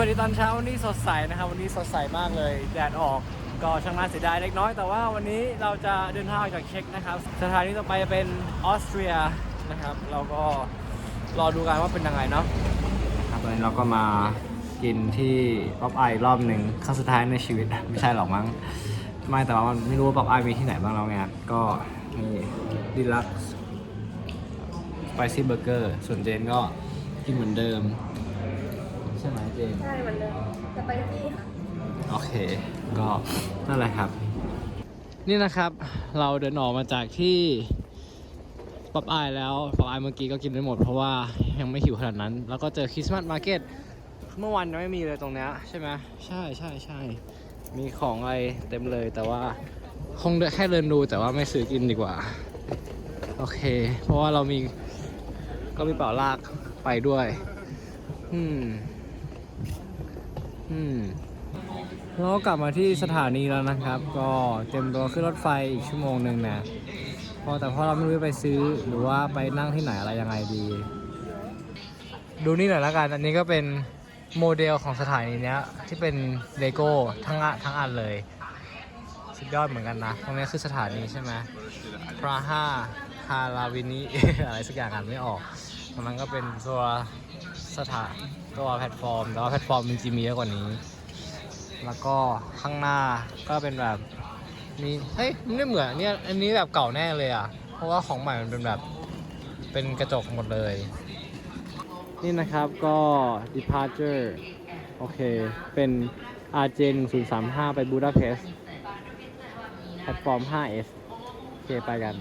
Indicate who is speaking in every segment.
Speaker 1: วัสดีตอนเช้าวันนี้สดใสนะครับ วันนี้สดใสมากเลยแดดออกก็ช่างน่าเสียดายเล็กน้อย แต่ว่าวันนี้เราจะเดินทางจากเช็กนะครับ สถานีต่อไปเป็นออสเตรียนะครับ เราก็รอดูกันว่าเป็นยังไงเนาะครับตอนนี้เราก็มากินที่ป๊อปไอรอบหนึ่งครั้งสุดท้ายในชีวิต ไม่ใช่หรอกมั้งไม่แต่ว่ามันไม่รู้ว่าป๊อปไอมีที่ไหนบ้างแล้วไงก็นี่ดีลักซ์สไปซี่เบอร์เกอร์ส่วนเจนก็กินเหมือนเดิม ช่ไหมเจน
Speaker 2: ใช่เหมือนเดิมสไปซี่ค่ะ
Speaker 1: โอเค ก็นั่นแหละครับ นี่นะครับเราเดินออกมาจากที่ป๊อปอายแล้วป๊อปอายเมื่อกี้ก็กินไม่หมดเพราะว่ายังไม่หิวขนาดนั้น แล้วก็เจอคริสต์มาสมาร์เก็ตเมื่อวันยังไม่มีเลยตรงเนี้ยใช่ไหมใช่ใช่ใช่มีของอะไรเต็มเลยแต่ว่าคงเดินแค่เดินดูแต่ว่าไม่ซื้อกินดีกว่า โอเค เพราะว่าเรามีก็มีเป่าลากไปด้วย อืม อืมเราก็กลับมาที่สถานีแล้วนะครับ ก็เตรียมตัวขึ้นรถไฟอีกชั่วโมงหนึ่งนะพราะแต่พราะเราไม่รู้ไปซื้อหรือว่าไปนั่งที่ไหนอะไรยังไงดี ดูนี่หน่อยละกัน อันนี้ก็เป็นโมเดลของสถานีเนี้ยที่เป็นเลโก้ทั้งอะทั้งอันเลย สุดยอดเหมือนกันนะ ตรงนี้คือสถานีใช่ไหมพราฮาคาราวินีอะไรสักอย่างอ่านไม่ออกตรงนั้นก็เป็นตัวสถาน ตัวแพลตฟอร์มแต่ว่าแพลตฟอร์มจริงๆมีเยอะกว่านี้ แล้วก็ข้างหน้าก็เป็นแบบมีเฮ้ยมันไม่เหมือนเนี่ยอันนี้แบบเก่าแน่เลยอะ เพราะว่าของใหม่มันเป็นแบบเป็นกระจกหมดเลย นี่นะครับก็ departure โอเค เป็น RJ 1035 ไปบูดาเปสต์แพลตฟอร์ม 5S โอเค ไปกัน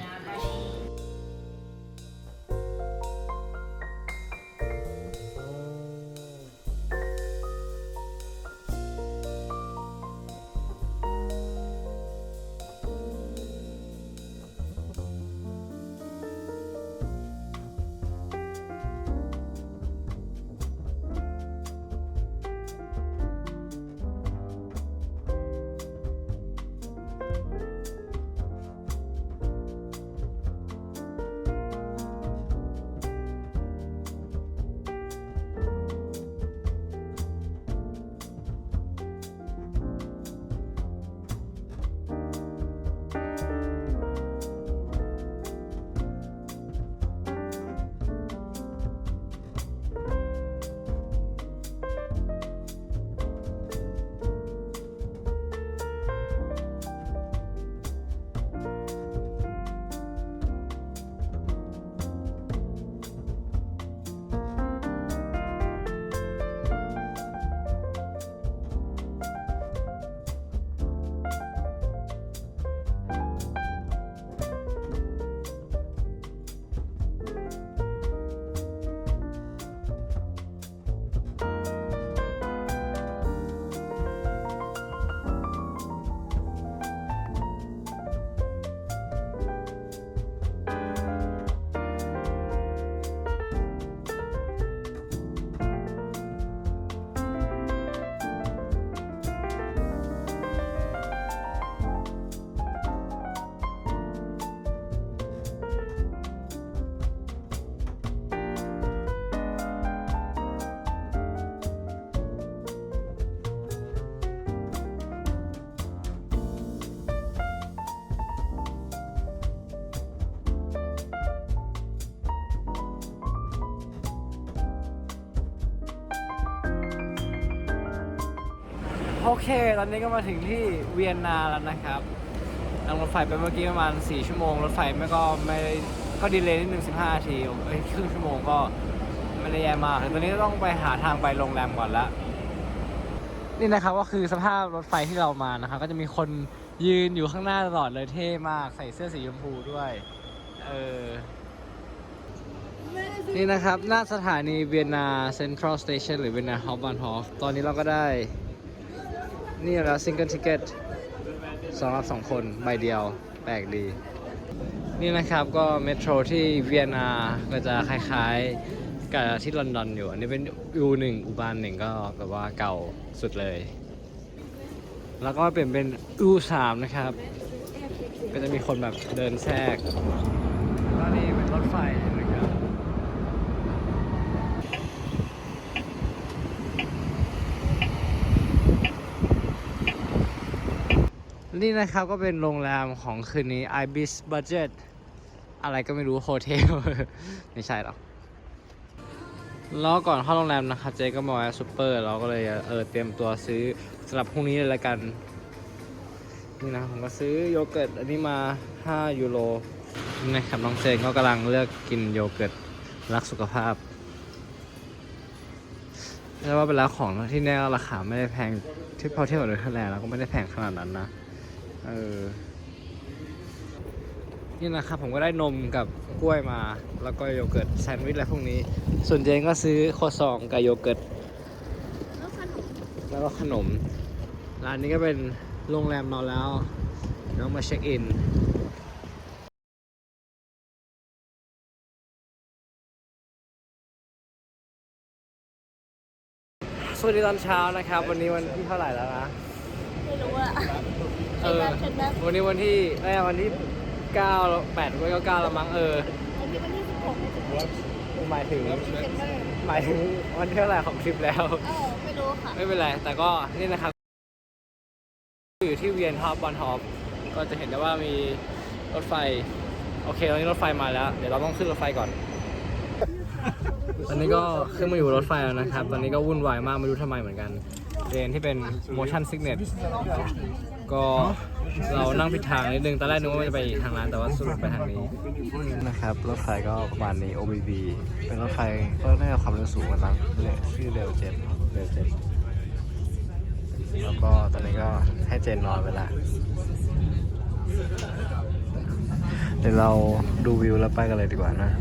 Speaker 1: โอเค ตอนนี้ก็มาถึงที่เวียนนาแล้วนะครับนั่งรถไฟไปเมื่อกี้ประมาณ 4 ชั่วโมง รถไฟไม่ก็ไม่ก็ดีเลยนิดนึง15นาทีเอ้ยครึ่งชั่วโมงก็ไม่ได้แย่มากตอนนี้ต้องไปหาทางไปโรงแรมก่อนละ นี่นะครับก็คือสภาพรถไฟที่เรามานะครับ ก็จะมีคนยืนอยู่ข้างหน้าตลอดเลยเท่มากใส่เสื้อสีชมพูด้วย เออ นี่นะครับ หน้าสถานีเวียนนาเซ็นทรัลสเตชันหรือเวียนนาฮอฟบันฮอฟตอนนี้เราก็ได้ นี่แล้วซิงเกิลทิเกตสำหรับสองคนใบเดียวแปลกดี นี่นะครับก็เมโทรที่เวียนนาก็จะคล้ายๆกับที่ลอนดอนอยู่ อันนี้เป็นอูหนึ่งอุบานหนึ่งก็แบบว่าเก่าสุดเลย แล้วก็เปลี่ยนเป็นอูสามนะครับ ก็จะมีคนแบบเดินแทรกแล้วนี่เป็นรถไฟ นี่นะครับก็เป็นโรงแรมของคืนนี้ Ibis Budget อะไรก็ไม่รู้โฮเทล ไม่ใช่หรอกแล้วก่อนเข้าโรงแรมนะครับเจ๊ก็มาแวะซูเปอร์เราก็เลยเออเตรียมตัวซื้อสำหรับพรุ่งนี้เลยละกัน นี่นะผมก็ซื้อโยเกิร์ตอันนี้มา 5 ยูโรนี่นะครับน้องเจนก็กำลังเลือกกินโยเกิร์ตรักสุขภาพแต่ว่าเป็นร้านของที่แน่ราคาไม่ได้แพงที่พอเทียบกับเนเธอร์แลนด์แล้วก็ไม่ได้แพงขนาดนั้นนะ เออ นี่นะครับผมก็ได้นมกับกล้วยมา แล้วก็โยเกิร์ตแซนด์วิชอะไรพวกนี้ ส่วนเจนก็ซื้อโคซองกับโยเกิร์ต
Speaker 2: แล้วขนม
Speaker 1: แล้วก็ขนม ร้านนี้ก็เป็นโรงแรมเราแล้วเดี๋ยวมาเช็คอินสวัสดีตอนเช้านะครับ วันนี้วันที่เท่าไหร่แล้วนะ
Speaker 2: ไม่รู้อะ
Speaker 1: เออ
Speaker 2: เช็คแบบ
Speaker 1: วันนี้วันที่เอ้ยวันที่9แล้ว8หรือว่า9แล้วมั้งเออ
Speaker 2: วันนี้วันที่สิบหกไม่สิบเจ็ด
Speaker 1: หมายถึง
Speaker 2: เซปเทมเบอร์
Speaker 1: หมายถึงวันที่เท่าไหร่ของทริปแล้ว
Speaker 2: เออไม่รู้ค่ะ
Speaker 1: ไม่เป็นไรแต่ก็นี่นะครับอยู่ที่เวียนท็อปบอนท็อปก็จะเห็นได้ว่ามีรถไฟ โอเคตอนนี้รถไฟมาแล้ว เดี๋ยวเราต้องขึ้นรถไฟก่อน ตอนนี้ก็ขึ้นมาอยู่รถไฟแล้วนะครับ ตอนนี้ก็วุ่นวายมากไม่รู้ทำไมเหมือนกันเรนที่เป็น motion sickness ก็เรานั่งผิดทางนิดนึงตอนแรกนึกว่าจะไปทางนั้นแต่ว่าสรุปไปทางนี้ นะครับรถไฟก็ประมาณนี้ OBB เป็นรถไฟก็น่าจะความเร็วสูงกันมั้งเนี่ยชื่อเร็วเจ็ตเร็วเจ็ตแล้วก็ตอนนี้ก็ให้เจนนอนไปละเดี๋ยวเราดูวิวแล้วไปกันเลยดีกว่านะ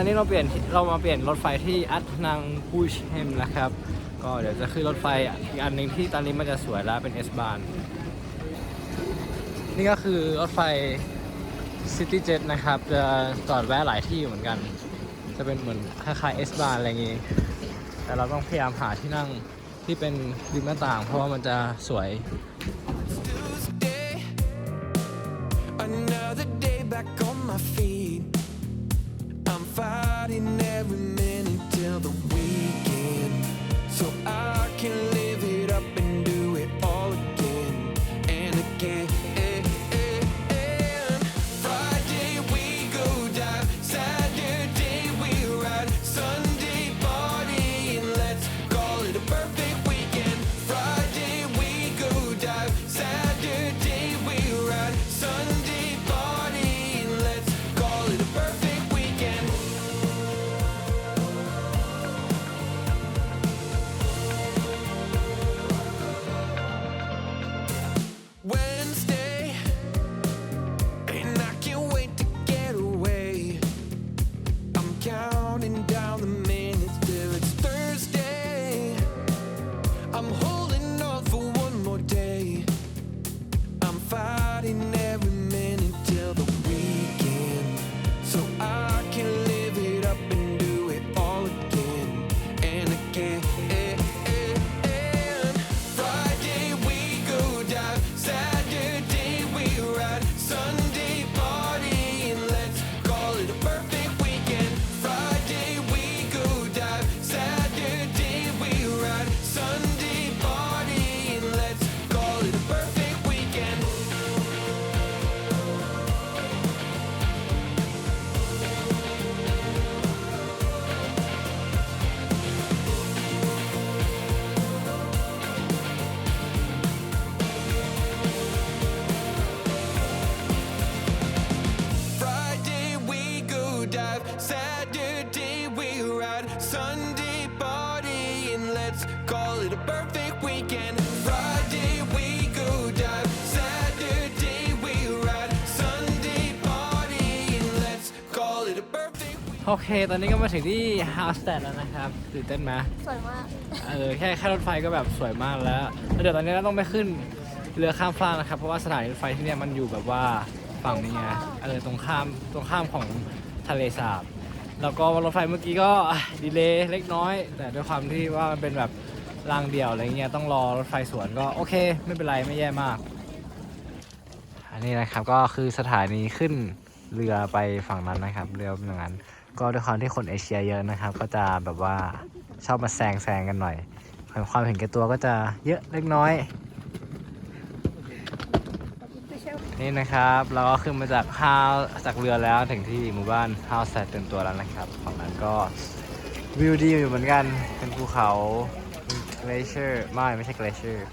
Speaker 1: อเคตอนนี้เราเปลี่ยนเรามาเปลี่ยนรถไฟที่อัตนังพูชเฮมนะครับ ก็เดี๋ยวจะขึ้นรถไฟอีกอันหนึ่งที่ตอนนี้มันจะสวยแล้วเป็น S บานนี่ก็คือรถไฟ City Jet นะครับ จะจอดแวะหลายที่อยู่เหมือนกัน จะเป็นเหมือนคล้ายๆ S บานอะไรอย่างงี้ แต่เราต้องพยายามหาที่นั่งที่เป็นริมหน้าต่าง เพราะว่ามันจะสวย
Speaker 3: another day back on my feet. Fighting every minute till the weekend, so I can
Speaker 1: โอเค ตอนนี้ก็มาถึงที่ฮาวส t ต d แล้วนะครับตื่นเต้นไหม
Speaker 2: สวยมาก
Speaker 1: เออแค่แค่รถไฟก็แบบสวยมากแล้วแล้วเดี๋ยวตอนนี้เราต้องไปขึ้นเรือข้ามฟากนะครับ เพราะว่าสถานีรถไฟที่เนี่ยมันอยู่แบบว่าฝั่งนี้ไงเออตรงข้ามตรงข้ามของทะเลสาบ แล้วก็รถไฟเมื่อกี้ก็อะดีเลย์เล็กน้อย แต่ด้วยความที่ว่ามันเป็นแบบรางเดี่ยวอะไรเงี้ยต้องรอรถไฟสวนก็โอเค ไม่เป็นไรไม่แย่มาก อันนี้นะครับก็คือสถานีขึ้นเรือไปฝั่งนั้นนะครับ เรือเป็นอย่างนั้น ก็ด้วยความที่คนเอเชียเยอะนะครับ ก็จะแบบว่าชอบมาแซงแซงกันหน่อย ความเห็นแก่ตัวก็จะเยอะเล็กน้อย นี่นะครับ เราก็ขึ้นมาจากห้าวจากเรือแล้วถึงที่หมู่บ้านห้าวแซดเต็มตัวแล้วนะครับฝั่งนั้นก็วิวดีอยู่เหมือนกันเป็นภูเขาเกลเชอร์ไม่ไม่ใช่เกลเชอร์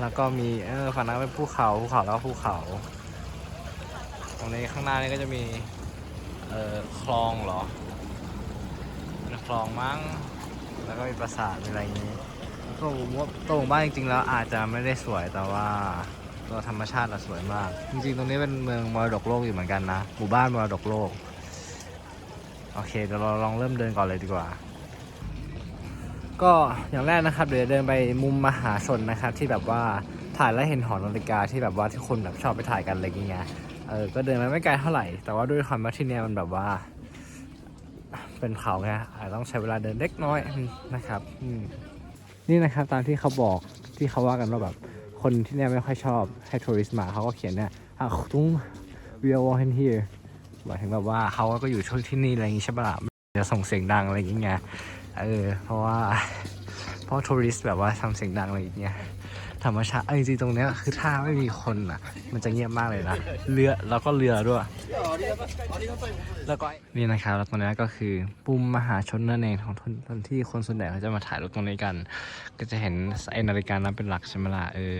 Speaker 1: แล้วก็มีเออฝั่งนั้นเป็นภูเขาภูเขาแล้วก็ภูเขา ตรงนี้ข้างหน้านี่ก็จะมี เอ่อคลองเหรอเป็นคลองมั้ง แล้วก็มีปราสาทมีอะไรอย่างนี้ก็ผมว่าตัวหมู่บ้านจริงๆแล้วอาจจะไม่ได้สวยแต่ว่าตัวธรรมชาติอะสวยมาก จริงๆ ตรงนี้เป็นเมืองมรดกโลกอยู่เหมือนกันนะ หมู่บ้านมรดกโลก โอเคเดี๋ยวเราลองเริ่มเดินก่อนเลยดีกว่า ก็อย่างแรกนะครับ เดี๋ยวเดินไปมุมมหาชนนะครับ ที่แบบว่าถ่ายแล้วเห็นหอนาฬิกาที่แบบว่าที่คนแบบชอบไปถ่ายกันอะไรอย่างเงี้ย ออ ก็เดินมาไม่ไกลเท่าไหร่ แต่ว่าด้วยความว่าที่เนี่ยมันแบบว่า เป็นเขาไงอาจจะต้องใช้เวลาเดินเล็กน้อยนะครับอืนี่นะครับตามที่เขาบอกที่เขาว่ากันว่าแบบคนที่เนี่ยไม่ค่อยชอบให้ทัวริสต์มาเขาก็เขียนเนี่ยอะตุ้ง we are walking here หมายถึงแบบว่าเขาก็อยู่ช่วงที่นี่อะไรอย่างงี้ใช่ปะล่ะจะส่งเสียงดังอะไรอย่างเงี้ยเออเพราะว่าเพราะทัวริสต์แบบว่าทำเสียงดังอะไรอย่างเงี้ย ธรรมชาติเอาจริงๆตรงเนี้ยคือถ้าไม่มีคนอะ มันจะเงียบมากเลยนะเรือแล้วก็เรือด้วย แล้วก็นี่นะครับแล้วตรงนี้ก็คือปุ่มมหาชนนั่นเองของทนที่คนส่วนใหญ่เขาจะมาถ่ายรูปตรงนี้กัน ก็จะเห็นไอ้นาฬิกานั้นเป็นหลักใช่ไหมล่ะเออ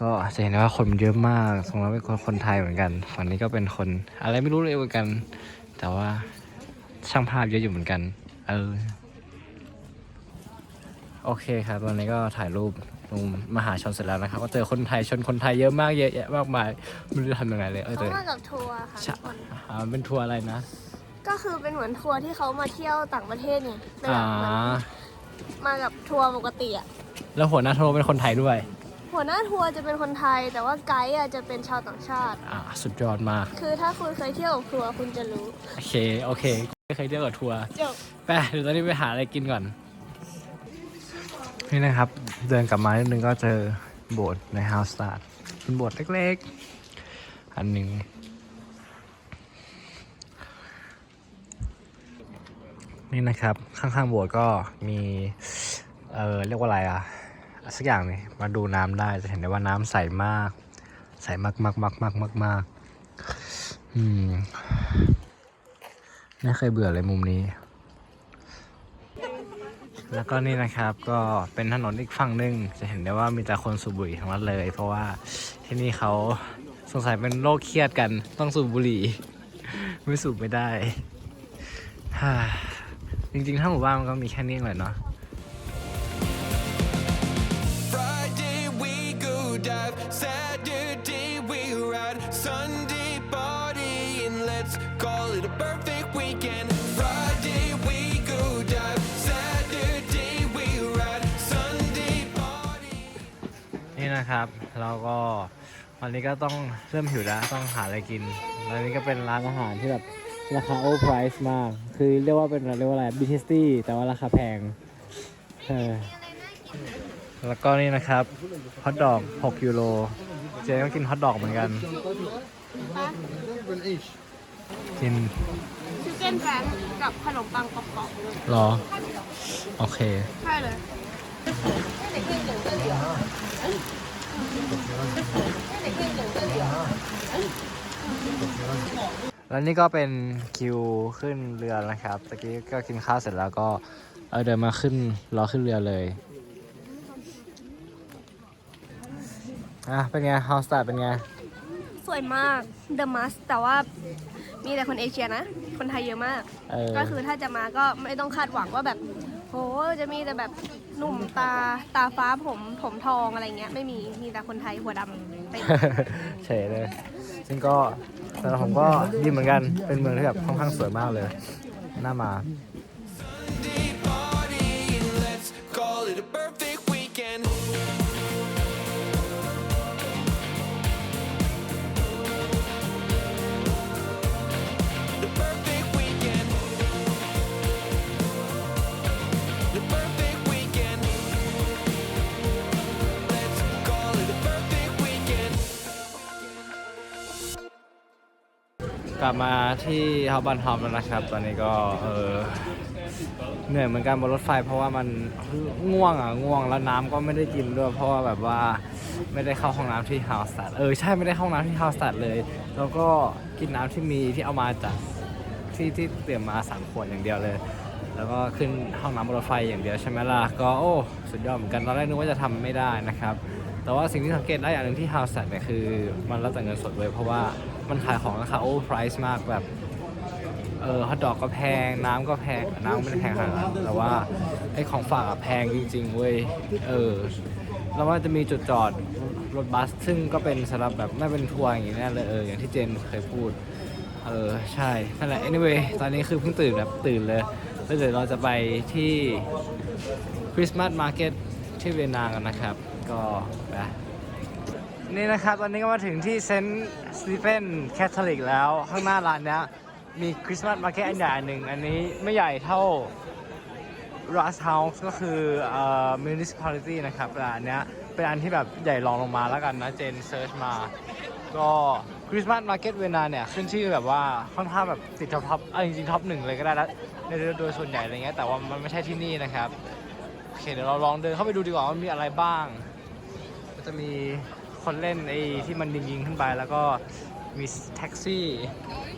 Speaker 1: ก็จะเห็นว่าคนเยอะมากตรงนั้นเป็นคนคนไทยเหมือนกันฝั่งนี้ก็เป็นคน อะไรไม่รู้เลยเหมือนกัน แต่ว่าช่างภาพเยอะอยู่เหมือนกัน เออ โอเคครับตอนนี้ก็ถ่ายรูปตรงมหาชนเสร็จแล้วนะครับ ก็เจอคนไทยชนคนไทยเยอะมากเยอะแยะมากมายไม่รู้จะทำยังไงเลยเออ
Speaker 2: เขา
Speaker 1: แต่
Speaker 2: มากับทัวร์ค่ะ
Speaker 1: ใช่
Speaker 2: ทุกคน
Speaker 1: อ่าเป็นทัวร์อะไรนะ
Speaker 2: ก็คือเป็นเหมือนทัวร์ที่เขามาเที่ยวต่างประเทศไงเป็นแบ
Speaker 1: อ่า
Speaker 2: บเหมือนมากับทัวร์ปกติอะ
Speaker 1: แล้วหัวหน้าทัวร์เป็นคนไทยด้วย
Speaker 2: หัวหน้าทัวร์จะเป็นคนไทย แต่ว่าไกด์อะจะเป็นชาวต่างชาติ
Speaker 1: อ่าสุดยอดมาก
Speaker 2: คือถ้าคุณเคยเที่ยวกับทัวร์คุณจะรู้
Speaker 1: โอเค โอเคไม่เคยเที่ยวกับทัวร์
Speaker 2: จบ
Speaker 1: ไปเดี๋ยวตอนนี้ไปหาอะไรกินก่อน นี่นะครับ เดินกลับมานิดนึงก็เจอโบสถ์ในฮาวสตาร์ดเป็นโบสถ์เล็กๆ อันหนึ่งนี่นะครับ ข้างๆโบสถ์ก็มีเออเรียกว่าอะไรอะสักอย่างนี่มาดูน้ำได้จะเห็นได้ว่าน้ำใสมาก ใสมากมากมากมากมากมากอืมไม่เคยเบื่อเลยมุมนี้ แล้วก็นี่นะครับก็เป็นถนนอีกฝั่งหนึ่งจะเห็นได้ว่ามีแต่คนสูบบุหรี่ทั้งนั้นเลย เพราะว่าที่นี่เขาสงสัยเป็นโรคเครียดกันต้องสูบบุหรี่ ไม่สูบไม่ได้จริงๆถ้าหมู่บ้านมันก็มีแค่นี้เองแหละเนาะ นะครับเราก็วันนี้ก็ต้องเริ่มหิวแล้วต้องหาอะไรกินแล้วนี่ก็เป็นร้านอาหารที่แบบราคาโอเ r ร c e มาก คือเรียกว่าเป็นเรียกว่าอะไรบิทสตี้แต่ว่าราคาแพงเออแล้วก็นี่นะครับฮอทดอก 6 ยูโรเจ๊ก็กินฮอทดอกเหมือนกัน กิน
Speaker 2: ชิคเก้นแฟรงกับขนมปังกรอบ
Speaker 1: รอ โอเค
Speaker 2: ๆใช่เลย
Speaker 1: แล้วนี่ก็เป็นคิวขึ้นเรือนะครับ ตะกี้ก็กินข้าวเสร็จแล้วก็เออเดินมาขึ้นรอขึ้นเรือเลย อะ เป็นไงฮาวสตาร์เป็นไง
Speaker 2: สวยมาก The Must แต่ว่ามีแต่คนเอเชียนะ คนไทยเยอะมาก
Speaker 1: เออ
Speaker 2: ก็คือถ้าจะมาก็ไม่ต้องคาดหวังว่าแบบ โห จะมีแต่แบบ หนุ่มตาตาฟ้าผมผมทองอะไรเงี้ยไม่มีมีแต่คนไทยหัวดำไป
Speaker 1: เฉยเลย ซึ่งก็สำหรับผมก็ดีเหมือนกันเป็นเมืองที่แบบค่อนข้างสวยมากเลยน่ามา กลับมาที่ฮอบบันฮอมแล้วนะครับ ตอนนี้ก็เออเหนื่อยเหมือนกันบนรถไฟ เพราะว่ามันง่วงอะง่วงแล้วน้ำก็ไม่ได้กินด้วย เพราะว่าแบบว่าไม่ได้เข้าห้องน้ำที่ฮาวสตัดเออใช่ไม่ได้เข้าห้องน้ำที่ฮาวสตัดเลย แล้วก็กินน้ำที่มีที่เอามาจากที่ที่เตรียมมาสามขวดอย่างเดียวเลย แล้วก็ขึ้นห้องน้ำบนรถไฟอย่างเดียวใช่ไหมล่ะก็โอ้สุดยอดเหมือนกันตอนแรกนึกว่าจะทำไม่ได้นะครับ แต่ว่าสิ่งที่สังเกตได้อย่างหนึ่งที่ฮาวสตัดเนี่ยคือ มันรับแต่เงินสดเลยเพราะว่า มันขายของราคาโอเวอร์ไพรส์มากแบบ เออฮอทดอกก็แพง น้ำก็แพง น้ำไม่ได้แพงขนาดนั้นแต่ว่าไอของฝากอะแพงจริงๆเว้ย เออ แล้วว่าจะมีจุดจอดรถบัส ซึ่งก็เป็นสำหรับแบบไม่เป็นทัวร์อย่างนี้แน่เลยเอออย่างที่เจนเคยพูด เออ ใช่นั่นแหละ anyway ตอนนี้คือเพิ่งตื่นแบบตื่นเลยแล้วเดี๋ยวเราจะไปที่คริสต์มาสมาร์เก็ตที่เวียนนากันนะครับ ก็ไป นี่นะครับตอนนี้ก็มาถึงที่เซนต์สตีเฟนแคทอลิกแล้วข้างหน้าร้านเนี้ยมีคริสต์มาสมาร์เก็ตอันใหญ่อันหนึ่ง อันนี้ไม่ใหญ่เท่า Rust House ก็คือเอ่อ municipality นะครับแต่อันเนี้ยเป็นอันที่แบบใหญ่รองลงมาแล้วกันนะ เจนเซิร์ชมา ก็คริสต์มาสมาร์เก็ตเวนาเนี่ยขึ้นชื่อแบบว่าค่อนข้างแบบติดท็อปท็อปจริงๆท็อปหนึ่งเลยก็ได้แล้วในโดยส่วนใหญ่อะไรเงี้ยแต่ว่ามันไม่ใช่ที่นี่นะครับโอเคเดี๋ยวเราลองเดินเข้าไปดูดีกว่าว่ามีอะไรบ้าง ก็จะมี คนเล่นไอ้ที่มันยิงๆขึ้นไปแล้วก็มีแท็กซี่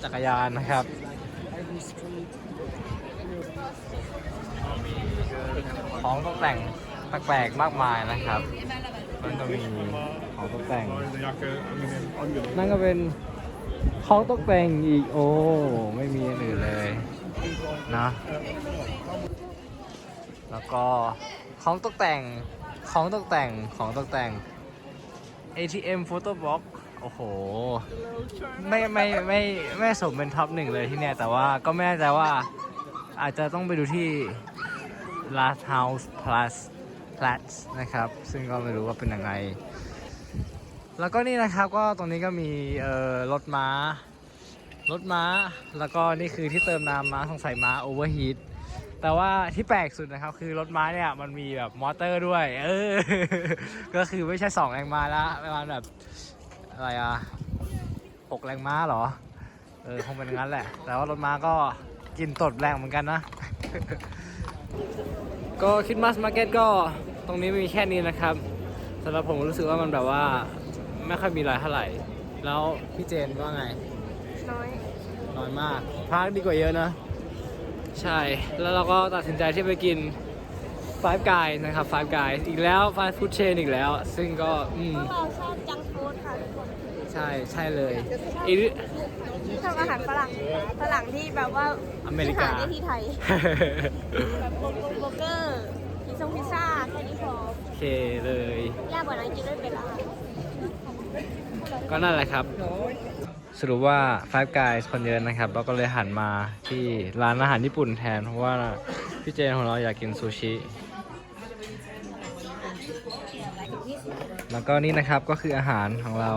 Speaker 1: จักรยานนะครับของตกแต่งแปลกๆมากมายนะครับมันก็มีของตกแต่ง นั่นก็เป็นของตกแต่งอีก โอ้ ไม่มีอื่นเลยนะแล้วก็ของตกแต่งของตกแต่งของตกแต่ง ATM Photo Box โอ้โห ไม่ไม่ไม่ไม่สมเป็นท็อปหนึ่งเลยที่เนี่ย แต่ว่าก็ไม่แน่ใจว่าอาจจะต้องไปดูที่ Last House Plus Plus นะครับ ซึ่งก็ไม่รู้ว่าเป็นยังไง แล้วก็นี่นะครับก็ตรงนี้ก็มีเอ่อรถม้ารถม้า แล้วก็นี่คือที่เติมน้ำม้าสงสัยม้าโอเวอร์ฮีท แต่ว่าที่แปลกสุดนะครับ คือรถม้าเนี่ยมันมีแบบมอเตอร์ด้วย เออ ก็คือไม่ใช่2แรงม้าละประมาณแบบอะไรอะหกแรงม้าเหรอ เออคงเป็นอย่างนั้นแหละ แต่ว่ารถม้าก็กินตดแรงเหมือนกันนะ ก็คิดมัสมาร์เก็ตก็ตรงนี้มีแค่นี้นะครับสำหรับผมรู้สึกว่ามันแบบว่าไม่ค่อยมีอะไรเท่าไหร่ แล้วพี่เจนว่าไง
Speaker 2: น้อย
Speaker 1: น้อยมากพักดีกว่าเยอะนะ ใช่ แล้วเราก็ตัดสินใจที่ไปกิน Five Guys นะครับ Five Guys อีกแล้ว Fast Food Chain อีกแล้ว ซึ่งก็อืม
Speaker 2: พวกเราชอบจังฟู้ดค่ะทุกคน
Speaker 1: ใช่ใช่เลยอีก
Speaker 2: ชอบอาหารฝรั่งฝรั่งที่แบบว่า
Speaker 1: อเมริกา
Speaker 2: หได้ที่ไทย แบบโบกโบเกอร์พิซซ่งพิซซ่าแค่นี้พอ
Speaker 1: โอเคเลย
Speaker 2: ยากกว่านั้นกินไม่เป็นละ
Speaker 1: ก็นั่นแหละครับ สรุปว่า Five Guys คนเยอะนะครับเราก็เลยหันมาที่ร้านอาหารญี่ปุ่นแทน เพราะว่าพี่เจนของเราอยากกินซูชิ แล้วก็นี่นะครับก็คืออาหารของเรา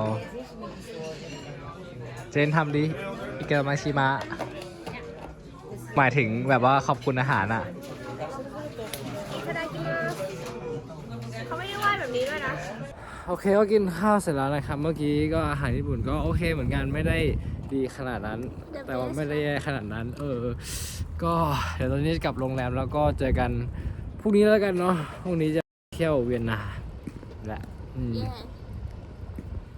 Speaker 1: เจนทำดิอิเกมาชิมะ หมายถึงแบบว่าขอบคุณอาหารอะ โอเคก็กินข้าวเสร็จแล้วนะครับ เมื่อกี้ก็อาหารญี่ปุ่นก็โอเคเหมือนกันไม่ได้ดีขนาดนั้น
Speaker 2: The
Speaker 1: แต่ว่า
Speaker 2: best
Speaker 1: ไม่ได้แย่ขนาดนั้น เออ ก็เดี๋ยวตอนนี้จะกลับโรงแรมแล้วก็เจอกันพรุ่งนี้แล้วกันเนาะพรุ่งนี้จะเที่ยวเวียนนาแหละอืม
Speaker 2: Yeah